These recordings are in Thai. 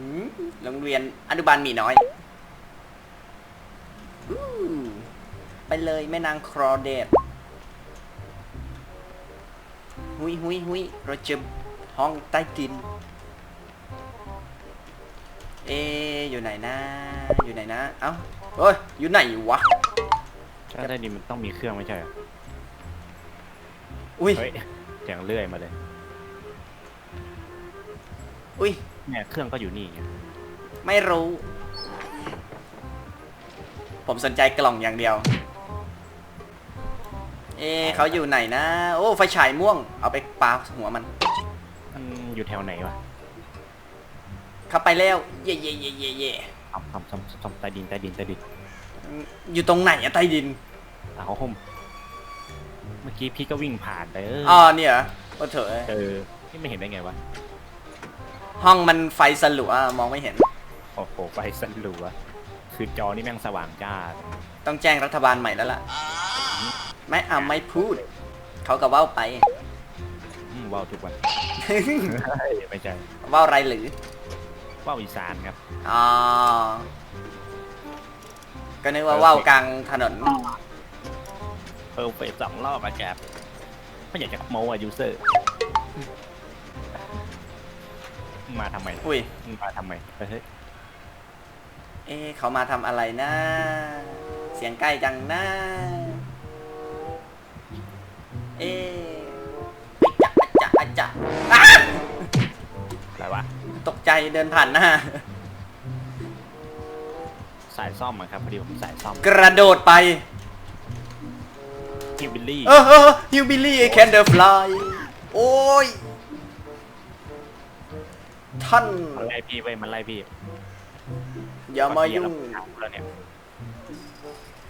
หืมโรงเรียนอนุบาลหมีน้อยอู้ไปเลยแม่นางครอเดดหุยหุยหุยเราเจอห้องใต้ดิน เอะอยู่ไหนนะ อยู่ไหนนะ เอ้าเฮ้ย อยู่ไหนวะ ถ้าได้ดินมันต้องมีเครื่องไม่ใช่เหรออุ้ย เฮ้ยเสียงเลื่อยมาเลย อุ้ย เนี่ยเครื่องก็อยู่นี่ไงไม่รู้ ผมสนใจกล่องอย่างเดียว เอะเขาอยู่ไหนนะ โอ้ ไฟฉายม่วง เอาไปปาหัวมันมันอยู่แถวไหนวะเข้าไปแล้ว เย่เย่เย่เย่เย่ทำทำทำทำใต้ดินใต้ดินใต้ดินอยู่ตรงไหนอะใต้ดินเอาเขาคมเมื่อกี้พี่ก็วิ่งผ่านไปเอออ๋อเนี่ยเหรอโอ้เถอะเจอนี่ไม่เห็นได้ไงวะ ห้องมันไฟสลัวมองไม่เห็น โอ้โหไฟสลัว คือจอนี่แม่งสว่างจ้า ต้องแจ้งรัฐบาลใหม่แล้วล่ะ ไม่เอาไม่พูด เขาก็เว้าไป อืมว่าวทุกวัน ไม่ใช่เว้าไรหรือว่าวอีสานครับ อ๋อก็นึกว่าเว้ากลางถนน เพอร์เฟกสองรอบอะแกไม่อยากจะโมอะยูเซอร์ มาทำไมอุ้ย มึงมาทำไมเฮ้ยเอ๊ะเขามาทำอะไรนะ เสียงใกล้จังนะเอ๊ะอะจะอะจะอะจะอ้าอะไรวะ ตกใจเดินผ่านหน้า สายซ่อมอะครับพอดีผมสายซ่อมกระโดดไปฮิวบิลลี่เออเออฮิวบิลลี่แคนเดอร์ฟลายโอ้ย ท่าน มันไล่พี่ไปมันไล่พี่อย่ามายุ่ง แล้วเนี่ย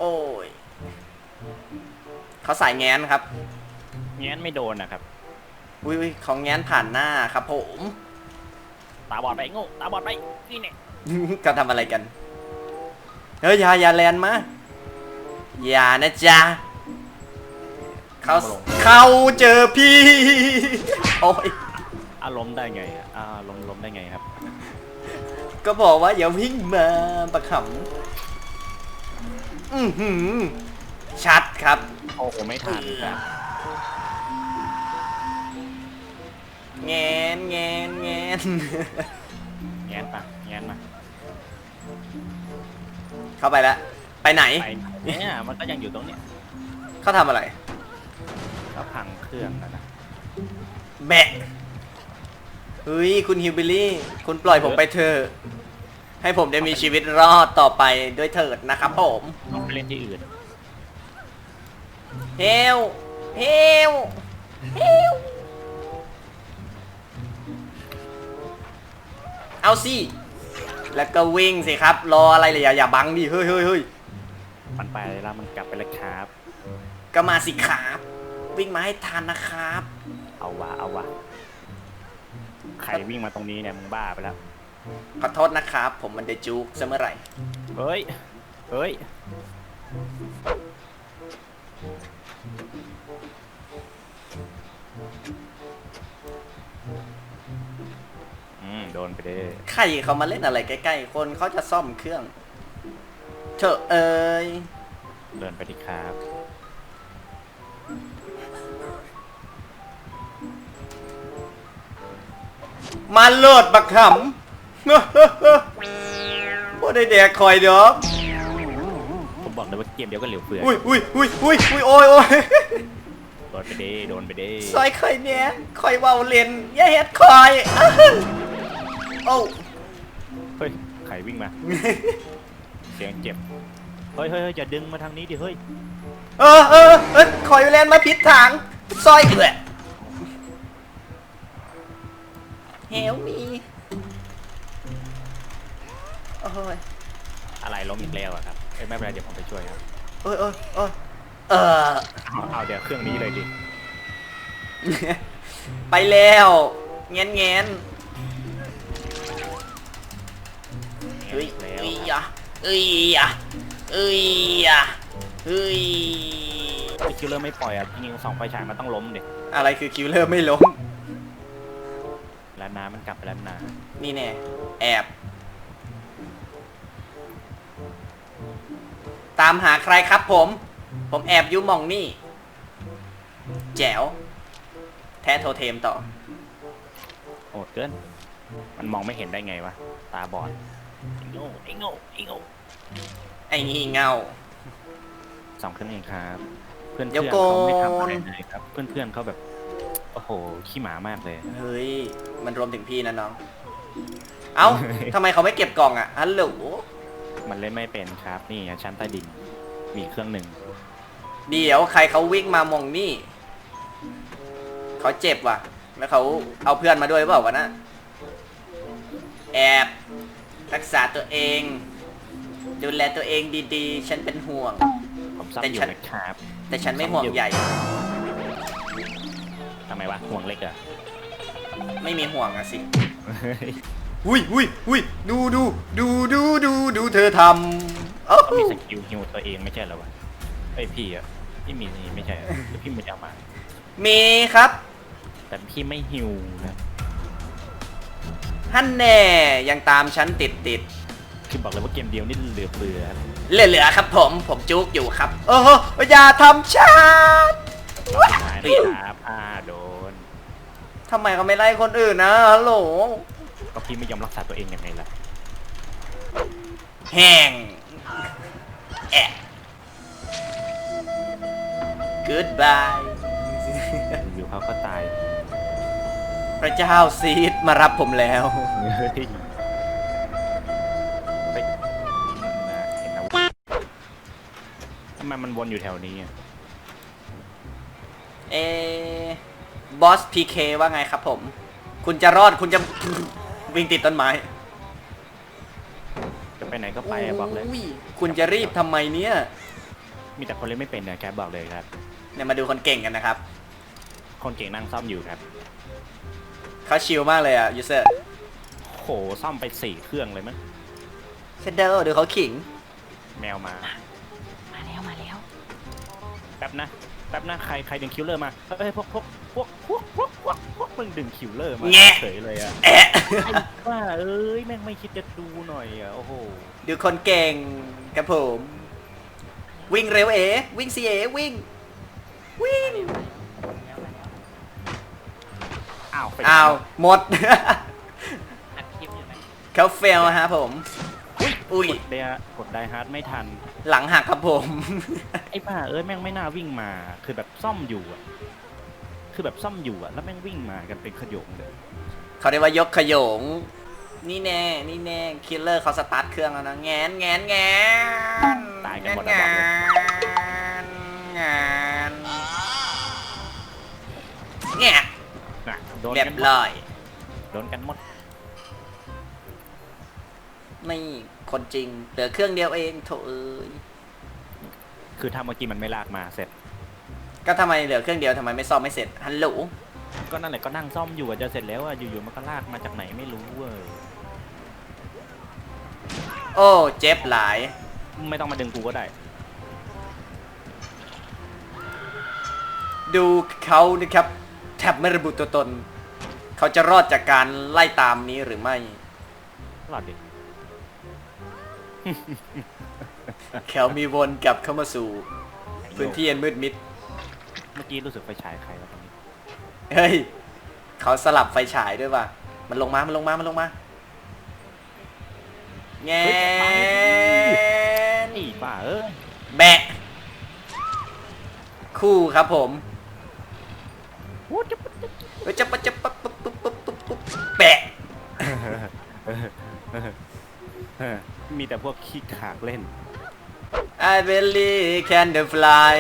โอ้ยเขาใส่แง้นครับ งั้นไม่โดนนะครับอุ้ยอุ้ยเขาแง้นผ่านหน้าครับผม ตาบอดไปโง่ตาบอดไปนี่เนี่ยเขาทำอะไรกัน เฮ้ยอย่าอย่าแลนมาอย่านะจ๊ะเขาเขาเจอพี่ โอ้ย อารมณ์ได้ไงอะอ่าอารมณ์ลมณ์ได้ไงครับ ก็บอกว่าอย่าวิ่งมาประขำอือหือชัดครับ โอ้โหไม่ทันครับแงนแงนแงน แง้นปะแง้นมาเข้าไปแล้ว ไปไหน ไปเนี่ยมันก็ยังอยู่ตรงเนี้ยเขาทำอะไร ก็พังเครื่องนะนะ แบะ เฮ้ยคุณฮิวบิลลี่ คุณปล่อยผมไปเถอะ ให้ผมได้มีชีวิตรอดต่อไปด้วยเถิดนะครับผม ต้องไปเล่นที่อื่น เฮลเฮลเฮลเอาสิ แล้วก็วิ่งสิครับ รออะไรเลยอย่าอย่าบังดิเฮ้ยเฮ้ยเฮ้ยมันไปแล้วมันกลับไปแล้วครับ ก็มาสิครับ วิ่งมาให้ทันนะครับ เอาวะเอาวะ ใครวิ่งมาตรงนี้เนี่ยมึงบ้าไปแล้ว ขอโทษนะครับ ผมมันเดจูกซะเมื่อไหร่ เฮ้ย เฮ้ย อืม โดนไปเด้ใครเขามาเล่นอะไรใกล้ๆ คนเขาจะซ่อมเครื่องเถอะเอ้ย เดินไปดิครับ มาโลดบักขำบ่ได้แดกคอยเด้อผมบอกเลยว่าเกมเดียวก็เหลวเฟือยอุ้ยอุ้ยอุ้ยอุ้ยอุ้ยโอ้ยโอ้ยโดนไปเด้โดนไปเด้ซอยคอยเนี้ยคอยเว้าเล่นอย่าเฮ็ดคอยอ้าวโอ้เฮ้ยใครวิ่งมา เสียงเจ็บเฮ้ยเฮ้ยเฮ้ยอย่าดึงมาทางนี้ดิเฮ้ย เออเออเออคอยเล่นมาผิดทางซอยเอื้อ เฮลมีโอ้ยอะไรล้มอีกแล้วอะครับเอ้ยไม่เป็นไรเดี๋ยวผมไปช่วยครับโอ้ยโอ้ยโอ้ยเออ เอาเอาเดี๋ยวเครื่องนี้เลยดิไปแล้วเงี้ยนเงี้ยนเฮ้ยแล้วเอ้ยอะเอ้ยอะเอ้ยอะเฮ้ย ไอ้คิวเลอร์ไม่ปล่อยอะจริงๆสองไฟฉายมันต้องล้มเด็กอะไรคือคิวเลอร์ไม่ล้ม แล้วนะมันกลับไปแล้วนะนี่แน่แอบ ตามหาใครครับผม ผมแอบอยู่มองนี่ แจ๋ว แท้โทเทมต่อ โหดเกิน มันมองไม่เห็นได้ไงวะ ตาบอดไอ้โง่ไอ้โง่ไอ้โง่ไอ้นี่เงา สองขึ้นเองครับ เพื่อนเพื่อนเขาไม่ทำอะไรเลยครับ เพื่อนเพื่อนเขาแบบ โอ้โห ขี้หมามากเลย เฮ้ย มันรวมถึงพี่นะน้อง เอ้า ทำไมเขาไม่เก็บกล่องอะฮัลโหลมันเล่นไม่เป็นครับ นี่ชั้นใต้ดิน มีเครื่องหนึ่งเดี๋ยวใครเขาวิ่งมามองนี่ เขาเจ็บว่ะ แล้วเขาเอาเพื่อนมาด้วยเปล่าวะนะ แอบรักษาตัวเอง ดูแลตัวเองดีๆ ฉันเป็นห่วง ผมซ่อมแต่อยู่ฉัน นะครับแต่ฉันไม่ห่วงใหญ่ทำ ไมวะห่วงเล็กเหรอะไม่มีห่วงอะสิ อุ้ยอุ้ยอุ้ยดูดูดูดูดูดูเธอทำเอ้าเขามีสกิลฮิวตัวเองไม่ใช่เหรอวะไอยพี่อะพี่มีนี่ไม่ใช่เหรอหรือพี่ไม่จะเอามา มีครับ แต่พี่ไม่ฮิวนะฮันแน่ยังตามฉันติดติดคือบอกเลยว่าเกมเดียวนี่เหลือเฟือๆเหลือๆครับผมผมจุกอยู่ครับ โอ้โหอย่าทำฉันรอบสุดท้ายนะครับอ่าโดน ทำไมเขาไม่ไล่คนอื่นนะฮัลโหลก็พี่ไม่ยอมรักษาตัวเองยังไงล่ะแห้งแอะ goodbye อยู่เขาก็ตายพระเจ้าซีดมารับผมแล้ว เฮ้ยเฮ้ยน่าเห็นนะทำไมมันวนอยู่แถวนี้อะ เอ บอสพีเคว่าไงครับผม คุณจะรอดคุณจะวิ่งติดต้นไม้ จะไปไหนก็ไปอะบอกเลยยคุณจะรีบทำไมเนี่ยมีแต่คนเล่นไม่เป็นเนี่ยแกบอกเลยครับ เนี่ยมาดูคนเก่งกันนะครับ คนเก่งนั่งซ่อมอยู่ครับเขาชิลมากเลยอะยูเซอร์โหซ่อมไปสี่เครื่องเลยมั้งเชดเดอร์ดูเขาขิง แมวมา มาแล้วมาแล้วแป๊บนะ แป๊บนะใครใครดึงคิวเลอร์มาเฮ้ยพวกพวกพวกพวกพวกพวกพวกมึงดึงคิวเลอร์มาแงะเฉยเลยอะแอะไอ้ว่าเอ้ยแม่งไม่คิดจะดูหน่อยอะโอ้โหดูคนเก่งกับผม วิ่งเร็วเอ วิ่งสิเอ วิ่ง วิ่ง อ้าวไปอ้าว หมด อัดคลิปอยู่ไหมเขาเฟลฮะผม อุ้ย กดเดียกดไดฮาร์ดไม่ทัน หลังหักครับผม ไอ้บ้าเอ้ยแม่งไม่น่าวิ่งมา คือแบบซ่อมอยู่อะคือแบบซ่อมอยู่อะแล้วแม่งวิ่งมากันเป็นขโยงเลยเขาเรียกว่ายกขยง นี่แน่ นี่แน่ คิลเลอร์เขาสตาร์ทเครื่องแล้วนะ แงนแงนแงนตายกันหมดแล้วบอกเลยนแงนแงะนะโดนเรียกันบหมดร้อย โดนกันหมด นี่คนจริง เหลือเครื่องเดียวเองโถเอ้ยคือถ้าเมื่อกี้มันไม่ลากมาเสร็จ ก็ทำไมเหลือเครื่องเดียวทำไมไม่ซ่อมไม่เสร็จฮัลโหลก็นั่นแหละก็นั่งซ่อมอยู่อะจะเสร็จแล้วอะอยู่ๆมันก็ลากมาจากไหนไม่รู้เว้ยโอ้เจ็บหลายไม่ต้องมาดึงกูก็ได้ ดูเขานะครับ แทบไม่ระบุตัวตน เขาจะรอดจากการไล่ตามนี้หรือไม่ รอดดิ เขามีวนกลับเข้ามาสู่ พื้นที่อันมืดมิด เมื่อกี้รู้สึกไฟฉายใครวะตรงนี้เฮ้ย เขาสลับไฟฉายด้วยว่ะ มันลงมา มันลงมา มันลงมา แงนไอ้บ้าเอ้ยแบะ คู่ครับผม โอ้จะปุ๊บจะเอ้ยจะปะจะปะ มีแต่พวกขี้ขากเล่น I believe can the fly